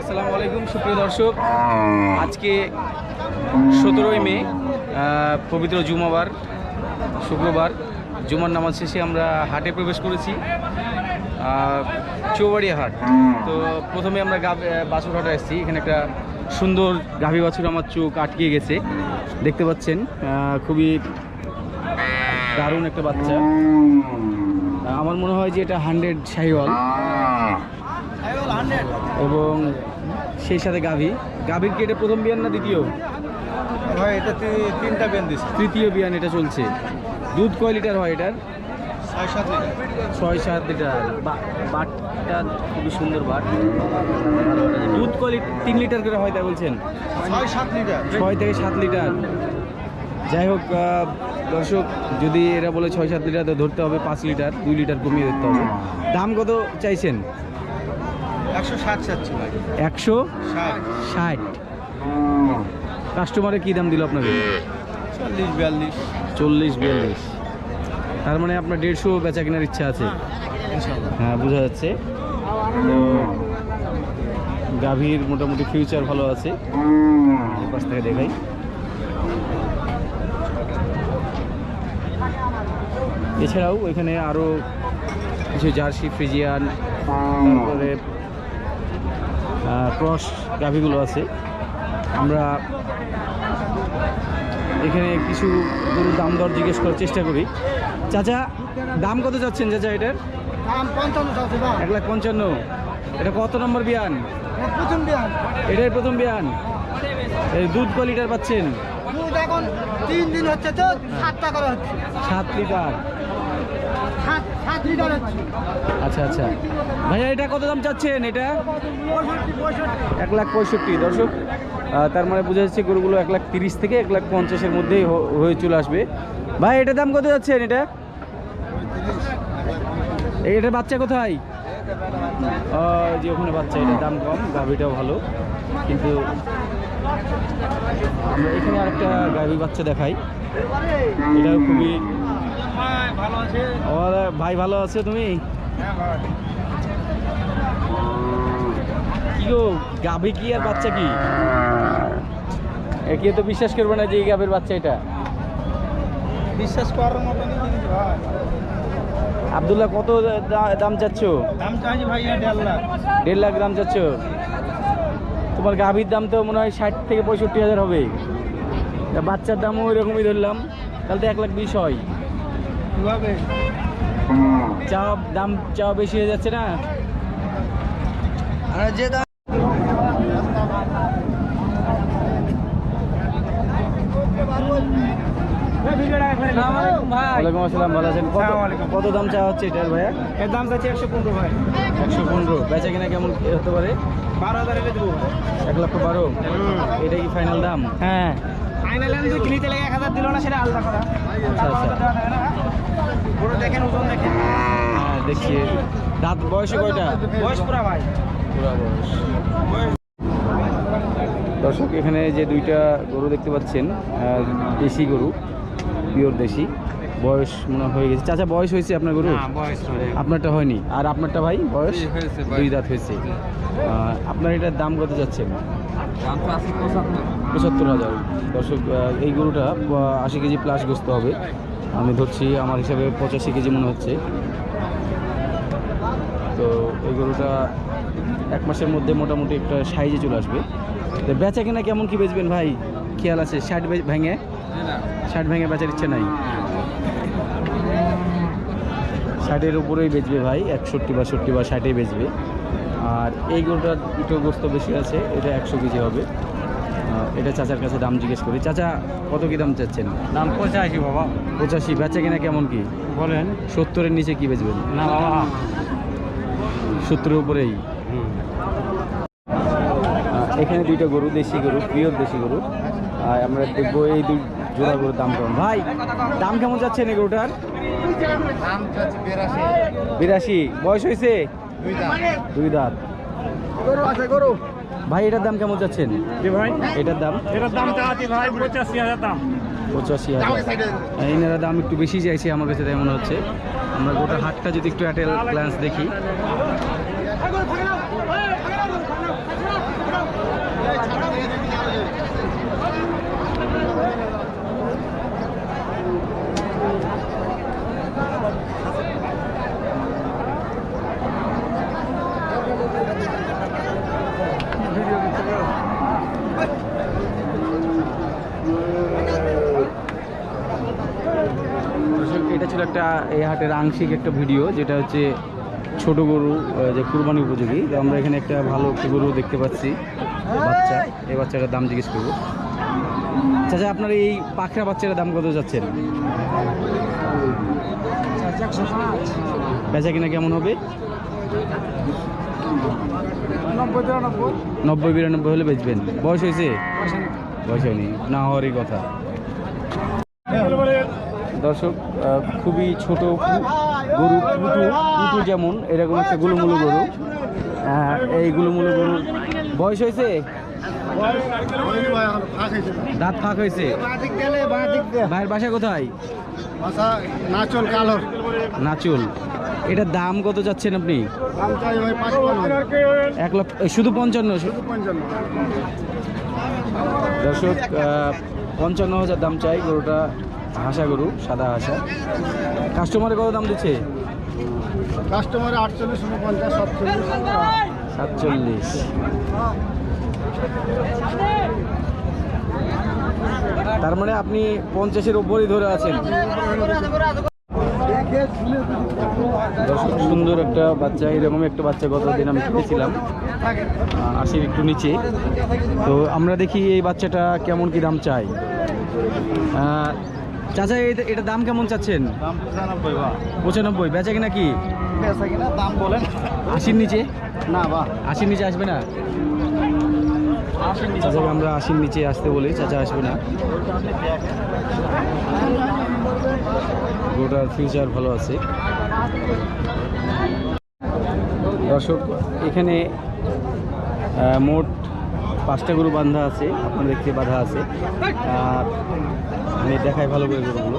আসসালামু আলাইকুম সুপ্রিয় দর্শক। আজকে সতেরোই মে পবিত্র জুমাবার শুক্রবার। জুমার নামাজ শেষে আমরা হাটে প্রবেশ করেছি চৌবাড়িয়া হাট। তো প্রথমে আমরা গা বাছুর হাটে এসেছি এখানে একটা সুন্দর গাভী বাছুর আমার চোখ আটকে গেছে। দেখতে পাচ্ছেন খুবই দারুণ একটা বাচ্চা। আমার মনে হয় যে এটা হান্ড্রেড শাহিওয়াল এবং সেই সাথে গাভী। গাভীর কি এটা প্রথম বিয়ান না দ্বিতীয়? ভাই এটা তিনটা বেন দিছে। তৃতীয় বিয়ান এটা চলছে। দুধ কয় লিটার হয় এটার? ছয় সাত লিটার। ছয় সাত লিটার। বা- বাটটা খুবই সুন্দর বাট। দুধ কয় লিটার তিন লিটার করে হয় তাই বলছেন? ছয় সাত লিটার। ছয় থেকে সাত লিটার। যাই হোক দর্শক যদি এরা বলে ছয় সাত লিটার তো ধরতে হবে পাঁচ লিটার দুই লিটার কমিয়ে ধরতে হবে। দাম কত চাইছেন? একশো ষাট কাস্টমারে কী দাম দিল আপনাকে? চল্লিশ বিয়াল্লিশ। চল্লিশ বিয়াল্লিশ। তার মানে আপনার দেড়শো বেচা কেনার ইচ্ছা আছে? হ্যাঁ বোঝা যাচ্ছে। গাভীর মোটামুটি ফিউচার ভালো আছে। পাশ থেকে দেখাই। এছাড়াও এখানে আরও কিছু জার্সি ফ্রিজিয়ান তারপরে ক্রস গাভীগুলো আছে। আমরা এখানে কিছু গরুর দাম দর জিজ্ঞেস করার চেষ্টা করি। চাচা দাম কত যাচ্ছেন চাচা এটার? এক লাখ পঞ্চান্ন। এটা কত নম্বর বিয়ান? এটাই প্রথম বিয়ান। দুধ ক লিটার পাচ্ছেন? এখন তিন দিন হচ্ছে তো সাতটা করে হচ্ছে। সাত লিটার সাত সাত লিটার হচ্ছে আচ্ছা আচ্ছা। ভাইয়া, এটা কত দাম চাচ্ছেন এটা? এক লাখ পঁয়ষট্টি। দর্শক তার মানে বোঝা যাচ্ছে গরুগুলো এক লাখ তিরিশ থেকে এক লাখ পঞ্চাশের মধ্যেই হয়ে চলে আসবে। ভাই এটার দাম কত যাচ্ছেন এটা? এটার বাচ্চা কোথায়? যে ওখানে বাচ্চা, এটার দাম কম, গাভিটাও ভালো। কিন্তু আমরা এখানে আরেকটা গাভি বাচ্চা দেখাই। এটাও খুবই ভাই ভালো আছে। তুমি? হ্যাঁ কি গো গাভি কি আর বাচ্চা কি? এ কেউ তো বিশ্বাস করবে না যে এই গাভীর বাচ্চা এটা। বিশ্বাস করার ভাই। আবদুল্লাহ কত দাম চাচ্ছ? দাম চাইছি ভাই দেড় লাখ। দেড় লাখ দাম চাচ্ছ? তোমার গাভীর দাম তো মনে হয় ষাট থেকে পঁয়ষট্টি হাজার হবে। বাচ্চার দামও ওই রকমই ধরলাম। তাহলে তো এক লাখ বিশ হয়। কীভাবে? চা দাম চা বেশি হয়ে যাচ্ছে না? আর যে দাম ওয়ালাইকুম আসসালাম ভালো আছেন? কত দাম চা হচ্ছে এটার ভাইয়া? এর দাম চাচ্ছি একশো পনেরো ভাই। একশো পনেরো। বেচা কিনা কেমন হতে পারে? বারো হাজার এলে দেবো এক লক্ষ বারো। এটা কি ফাইনাল দাম? হ্যাঁ। ফাইনাল যদি কিনিতে লেগে এক হাজার দিল না সেটা আলাদা করা আচ্ছা, আচ্ছা। দেখেন ওজন দেখেন। হ্যাঁ দেখছি দাঁত বয়স কয়টা? বয়স পুরা ভাই। পুরা বয়স। দর্শক এখানে যে দুইটা গরু দেখতে পাচ্ছেন দেশি গরু পিওর দেশি বয়স মনে হয়ে গেছে। চাচা বয়স হয়েছে আপনার গরু আপনারটা হয়নি। আর আপনারটা ভাই বয়স। দুই দাঁত হয়েছে। আপনার এটার দাম কত যাচ্ছেন পঁচাত্তর। হাজার। দর্শক এই গরুটা আশি কেজি প্লাস গোস্ত হবে। আমি ধরছি আমার হিসাবে পঁচাশি কেজি মনে হচ্ছে। তো এই গরুটা এক মাসের মধ্যে মোটামুটি একটা সাইজে চলে আসবে। তো বেচা কিনা কেমন কি বেচবেন ভাই? খেয়াল আছে? শার্ট ভেঙে? শার্ট ভেঙে বেচার ইচ্ছে নাই? ষাটের উপরেই বেচবে ভাই, একষট্টি বা ষট্টি বা ষাটেই বেচবে। আর এই গরুটার দুটো গোস্ত বেশি আছে, এটা একশো কেজি হবে। এটা চাচার কাছে দাম জিজ্ঞেস করি। চাচা কত কি দাম চাচ্ছেন? দাম পঁচাশি বাবা। পঁচাশি বেচা কিনা কেমন কি? বলেন। সত্তরের নিচে কি বেচবেন? না বাবা। সত্তরের উপরেই? এখানে দুইটা গরু দেশি গরু পিওর দেশি গরু। আর আমরা দেখব এই দুই জোড়া গরুর দাম কেমন। ভাই দাম কেমন যাচ্ছেন এই গরুটার? বিরাশি। বয়স হয়েছে? দুই দাঁত। গরু আছে গরু। ভাই এটার দাম কেমন যাচ্ছেন ভাই। এটার দাম? এটার দাম চাচ্ছি ভাই পঁচাশি হাজার দাম। পঁচাশি হাজার। এনারা দাম একটু বেশি চাইছে আমার কাছে তাই মনে হচ্ছে। আমরা গোটা হাটটা যদি একটু অ্যাটেল গ্লান্স দেখি দর্শক, এটা ছিল একটা এই হাটের আংশিক একটা ভিডিও যেটা হচ্ছে ছোট গরু যে কুরবানি উপযোগী। তো আমরা এখানে একটা ভালো একটা গরু দেখতে পাচ্ছি বাচ্চা। এই বাচ্চাটার দাম জিজ্ঞেস করব। চাচা আপনার এই পাখরা বাচ্চাটার দাম কত যাচ্ছেন? বেচা কিনা কেমন হবে? নব্বই নব্বই বিরানব্বই হলে বেচবেন। বয়স হয়েছে? বয়স হয়নি। না হওয়ারই কথা। দর্শক খুবই ছোট গরু পুটু পুটু যেমন, এরকম একটা গুলুমুলু গরু। এই গুলুমুলু গরু বয়স হয়েছে? দাঁত ফাঁক হয়েছে? ভাইয়ের বাসা কোথায়? নাচল। কালোর নাচুল এটার দাম কত যাচ্ছেন আপনি? এক লক্ষ শুধু পঞ্চান্ন? দর্শক পঞ্চান্ন হাজার দাম চাই গরুটা। হাসা গরু সাদা হাসা। কাস্টমারে কত দাম দিচ্ছে? কাস্টমারে আটচল্লিশ উনপঞ্চাশ সাতচল্লিশ। সাতচল্লিশ। তার মানে আপনি পঞ্চাশের উপরই ধরে আছেন। সুন্দর একটা বাচ্চা এরকম একটা বাচ্চা গতদিন আমি কিনেছিলাম আশির একটু নিচে। তো আমরা দেখি এই বাচ্চাটা কেমন কি দাম চাই। চাচা এটা- দাম কেমন চাচ্ছেন? পঁচানব্বই বেচা কিনা কি? বেচা কিনা দাম বলেন। আশির নিচে? না বা আশির নিচে আসবে না? চাচাকে আমরা আশির নিচে আসতে বলি চাচা আসবে না। গোটার ফিউচার ভালো আছে। দর্শক এখানে মোট পাঁচটা গরু বাঁধা আছে আপনারা দেখতে বাঁধা আছে। আমি দেখাই ভালো করে গরুগুলো।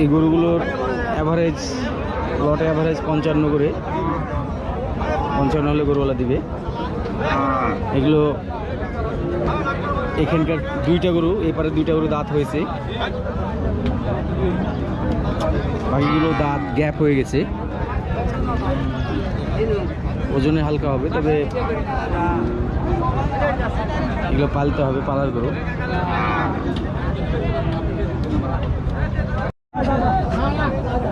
এই গরুগুলোর অ্যাভারেজ লট অ্যাভারেজ পঞ্চান্ন করে। পঞ্চান্ন হলে গরুওয়ালা দিবে। এগুলো এখানকার দুইটা গরু, এপারে দুইটা গরু দাঁত হয়েছে। বাকিগুলো দাঁত গ্যাপ হয়ে গেছে। ওজনে হালকা হবে, তবে এগুলো পালতে হবে, পালার গরু।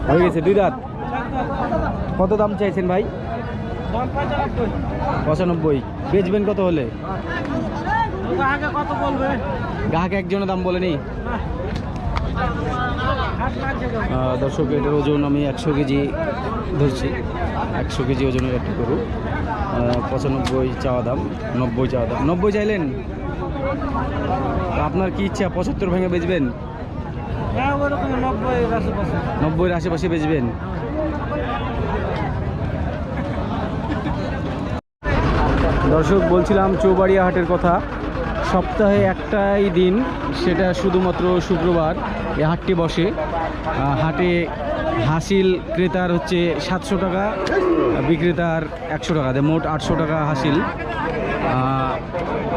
হয়ে গেছে দুই দাঁত। কত দাম চাইছেন ভাই? পঁচানব্বই। বেচবেন কত হলে? গ্রাহক একজনের দাম বলেনি? দর্শক, এটার ওজন আমি একশো কেজি ধরছি। একশো কেজি ওজনের একটা গরু পঁচানব্বই চাওয়া দাম নব্বই চাওয়া দাম। নব্বই চাইলেন? আপনার কি ইচ্ছা পঁচাত্তর ভেঙে বেচবেন? হ্যাঁ নব্বইয়ের আশেপাশে বেচবেন? দর্শক বলছিলাম চৌবাড়িয়া হাটের কথা। সপ্তাহে একটাই দিন সেটা শুধুমাত্র শুক্রবার। এ হাটটি বসে। হাটে হাসিল ক্রেতার হচ্ছে সাতশো টাকা বিক্রেতার একশো টাকা মোট আটশো টাকা হাসিল।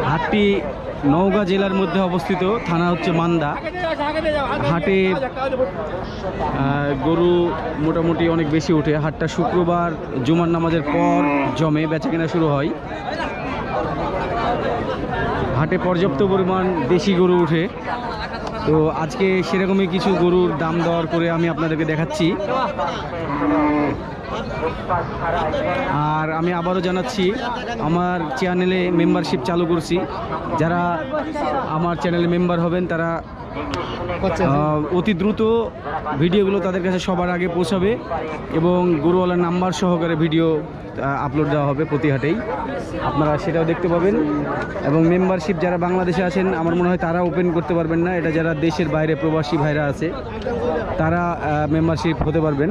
হাটটি নওগাঁ জেলার মধ্যে অবস্থিত, থানা হচ্ছে মান্দা। হাটে গরু মোটামুটি অনেক বেশি ওঠে। হাটটা শুক্রবার জুমার নামাজের পর জমে বেচা কেনা শুরু হয়। হাটে পর্যাপ্ত পরিমাণ দেশি গরু ওঠে। তো আজকে সেরকমই কিছু গরুর দাম দর করে আমি আপনাদেরকে দেখাচ্ছি। আর আমি আবারও জানাচ্ছি, আমার চ্যানেলে মেম্বারশিপ চালু করছি। যারা আমার চ্যানেলে মেম্বার হবেন, তারা অতি দ্রুত ভিডিওগুলো তাদের কাছে সবার আগে পৌঁছাবে এবং গরুওয়ালার নাম্বার সহকারে ভিডিও আপলোড দেওয়া হবে প্রতি হাটেই। আপনারা সেটাও দেখতে পাবেন। এবং মেম্বারশিপ যারা বাংলাদেশে আছেন, আমার মনে হয় তারা ওপেন করতে পারবেন না। এটা যারা দেশের বাইরে প্রবাসী ভাইরা আছে, তারা মেম্বারশিপ হতে পারবেন।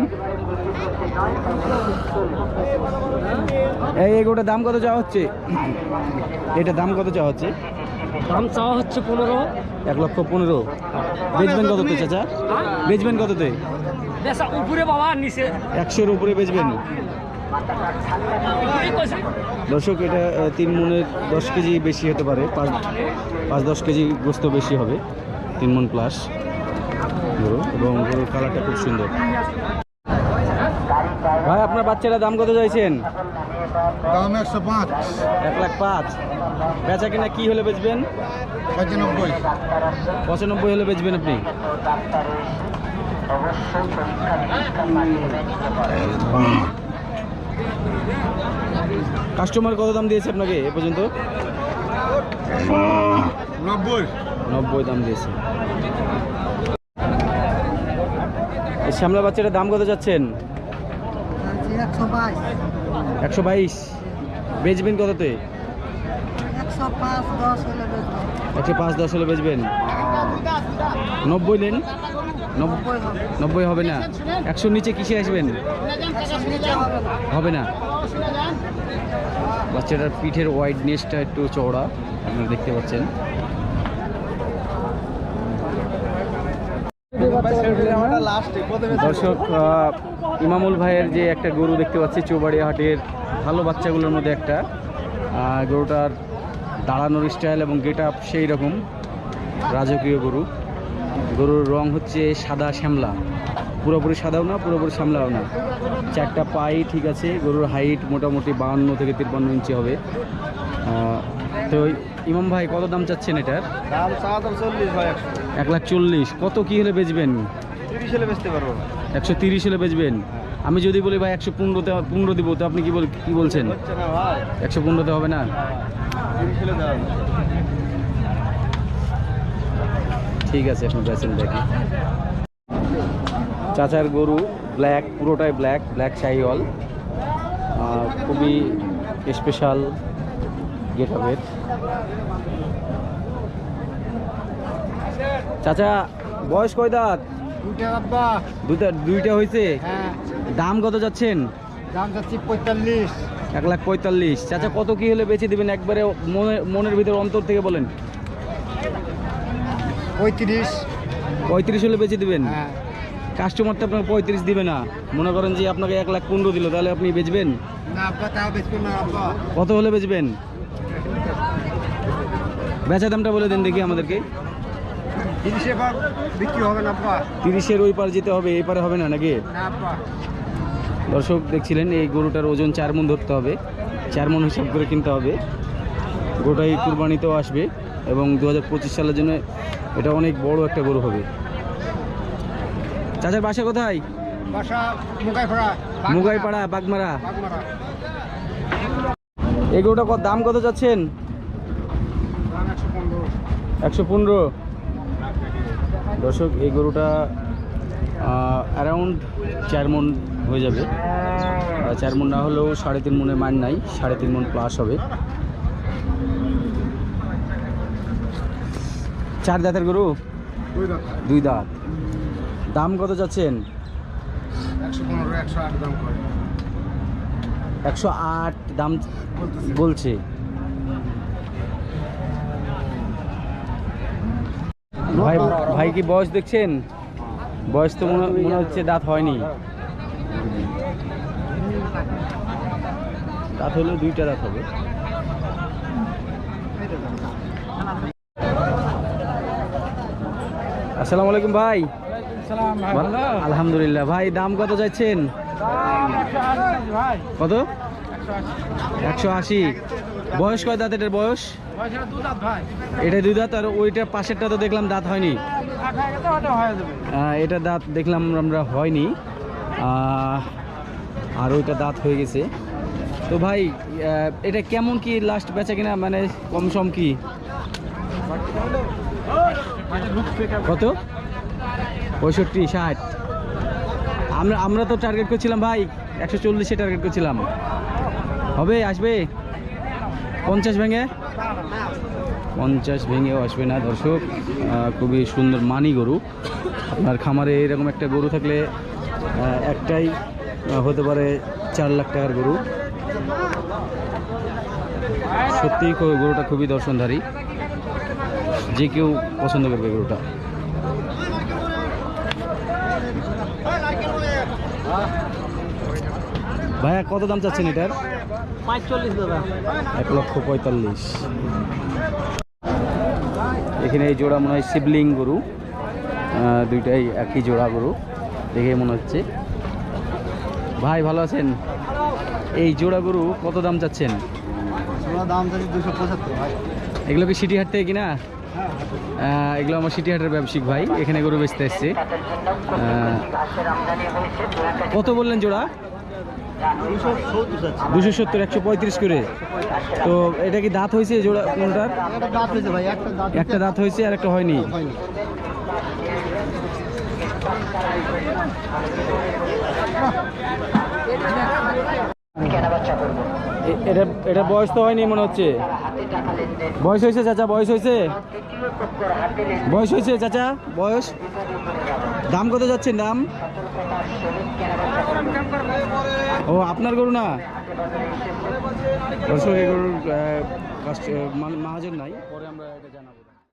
এই এগুলোটার দাম কত চাওয়া হচ্ছে? এটা দাম কত চাওয়া হচ্ছে? দাম চাওয়া হচ্ছে পনেরো। এক লক্ষ পনেরো। বেচবেন কততে চাচা? বেচবেন কততে? উপরে বাবা নিচে। একশোর উপরে বেচবেন? দর্শক এটা তিন মনের দশ কেজি বেশি হতে পারে। পাঁচ পাঁচ দশ কেজি গোস্ত বেশি হবে। তিন মন প্লাস এবং গরুর কালারটা খুব সুন্দর। ভাই আপনার বাচ্চারা দাম কত চাইছেন? দাম একশো পাঁচ। এক লাখ পাঁচ। বেচা কিনা কি হলে বেচবেন? পঁচানব্বই। পঁচানব্বই হলে বেচবেন আপনি? কাস্টমার কত দাম দিয়েছে আপনাকে এ পর্যন্ত? নব্বই। নব্বই দাম দিয়েছে। এই শ্যামলা বাচ্চাটার দাম কত যাচ্ছেন? একশো বাইশ। একশো বাইশ। বেচবেন কততে? একশো পাঁচ দশ হলে বেচবেন? নব্বই নেন। নব- নব্বই হবে। না। একশোর নিচে কিসে আসবেন? হবে না। বাচ্চাটার পিঠের ওয়াইডনেসটা একটু চওড়া আপনারা দেখতে পাচ্ছেন। দর্শক ইমামুল ভাইয়ের যে একটা গরু দেখতে পাচ্ছি চৌবাড়িয়া হাটের ভালো বাচ্চাগুলোর মধ্যে একটা। গরুটার দাঁড়ানোর স্টাইল এবং গেট আপ সেই রকম রাজকীয় গরু। গরুর রং হচ্ছে সাদা শ্যামলা। পুরোপুরি সাদাও না পুরোপুরি শ্যামলাও না। চারটা পাই ঠিক আছে গরুর হাইট মোটামুটি বাহান্ন থেকে তিপ্পান্ন ইঞ্চি হবে। তো ইমাম ভাই কত দাম চাচ্ছেন এটার? দাম এক লাখ চল্লিশ। কত কী হলে বেচবেন? তিরিশ হলে বেচতে পারব। একশো তিরিশ হলে বেচবেন। আমি যদি বলি, ভাই, একশো পনেরোতে পনেরো দিব তো আপনি কি বল কি বলছেন? একশো পনেরোতে হবে না? ঠিক আছে, এখন বেচেন দেখি। চাচার গরু ব্ল্যাক পুরোটাই ব্ল্যাক ব্ল্যাক শাহিওয়াল। খুবই স্পেশাল গেট আপের চাচা, বয়স কয় দাঁত? দুইটা আব্বা। দুইটা দুইটা হয়েছে হ্যাঁ। দাম কত যাচ্ছেন? দাম যাচ্ছি পঁয়তাল্লিশ। এক লাখ পঁয়তাল্লিশ। চাচা কত কি হলে বেচে দিবেন? একবারে মনে মনের ভিতর অন্তর থেকে বলেন। পঁয়ত্রিশ। পঁয়ত্রিশ হলে বেচে দিবেন? হ্যাঁ। কাস্টমার তো আপনাকে পঁয়ত্রিশ দিবে না। মনে করেন যে আপনাকে এক লাখ পনেরো দিল তাহলে আপনি বেচবেন? কত হলে বেচবেন? বেচা দামটা বলে দিন দেখি আমাদেরকে। তিরিশে পর বিক্রি হবে না তিরিশের ওই পার যেতে হবে এই পারে হবে না নাকি? না দর্শক দেখছিলেন এই গরুটার ওজন চার মন ধরতে হবে চার মন হিসাব করে কিনতে হবে। গরুটা এই কুরবানিতেও আসবে এবং দু হাজার পঁচিশ সালের জন্য এটা অনেক বড় একটা গরু হবে। চাচার বাসা কোথায়? বাসা মুগাইপাড়া বাগমারা। এই গরুটা কত দাম কত যাচ্ছেন একশো পনেরো। দর্শক এই গরুটা অ্যারাউন্ড চার মন হয়ে যাবে। চার মন না হলেও সাড়ে তিন মনের মান নাই সাড়ে তিন মন প্লাস হবে। চার দাঁতের গরু? দুই দাঁত। দাম কত যাচ্ছেন? একশো আট দাম বলছে। ভাই ভাই কি বয়স দেখছেন? বয়স তো মনে মনে হচ্ছে দাঁত হয়নি। দাঁত হলে দুইটা দাঁত হবে। আসসালামু আলাইকুম ভাই। আলহামদুলিল্লাহ। ভাই দাম কত যাচ্ছেন কত? একশো আশি। বয়স কয় দাঁত এটার বয়স? এটা দুই দাঁত, আর ওইটা পাশেরটা তো দেখলাম দাঁত হয়নি। হয়ে হয়ে এটা দাঁত দেখলাম আমরা হয়নি। আর ওইটা দাঁত হয়ে গেছে। তো ভাই এটা কেমন কি লাস্ট বেচা কিনা? মানে কম সম কি? কত? পঁয়ষট্টি, ষাট। আমরা আমরা তো টার্গেট করছিলাম ভাই, একশো চল্লিশে টার্গেট করছিলাম। হবে, আসবে? পঞ্চাশ ভেঙে? পঞ্চাশ ভেঙেও আসবে না, দর্শক। খুবই সুন্দর মানি গরু। আপনার খামারে এরকম একটা গরু থাকলে একটাই হতে পারে চার লাখ টাকার গরু। সত্যি গরুটা খুবই দর্শনধারী। যে কেউ পছন্দ করবে গরুটা। ভাইয়া, কত দাম চাচ্ছেন এটার? এক লক্ষ পঁয়তাল্লিশ। এখানে এই জোড়া মনে হয় শিবলিং গরু। দুইটাই একই জোড়া গরু। দেখে মনে হচ্ছে। ভাই ভালো আছেন? এই জোড়া গরু কত দাম চাচ্ছেন? দাম দুশো পঁচাত্তর ভাই। এগুলো কি সিটি হাট থেকে কিনা? আহ, এগুলো আমার সিটি হাটের ব্যবসায়িক ভাই। এখানে গরু বেচতে এসছে। কত বললেন জোড়া? দুশো সত্তর, একশো পঁয়ত্রিশ করে। তো এটা কি দাঁত হয়েছে জোড়া কোনটার? একটা দাঁত হয়েছে আর একটা হয়নি। এটা এটা বয়স তো হয়নি মনে হচ্ছে। বয়স হয়েছে চাচা, বয়স হয়েছে? বয়স হয়েছে চাচা? বয়স? দাম কত যাচ্ছেন দাম ও, আপনার গরু না? গরুর মহাজন নাই। পরে আমরা এটা জানাব।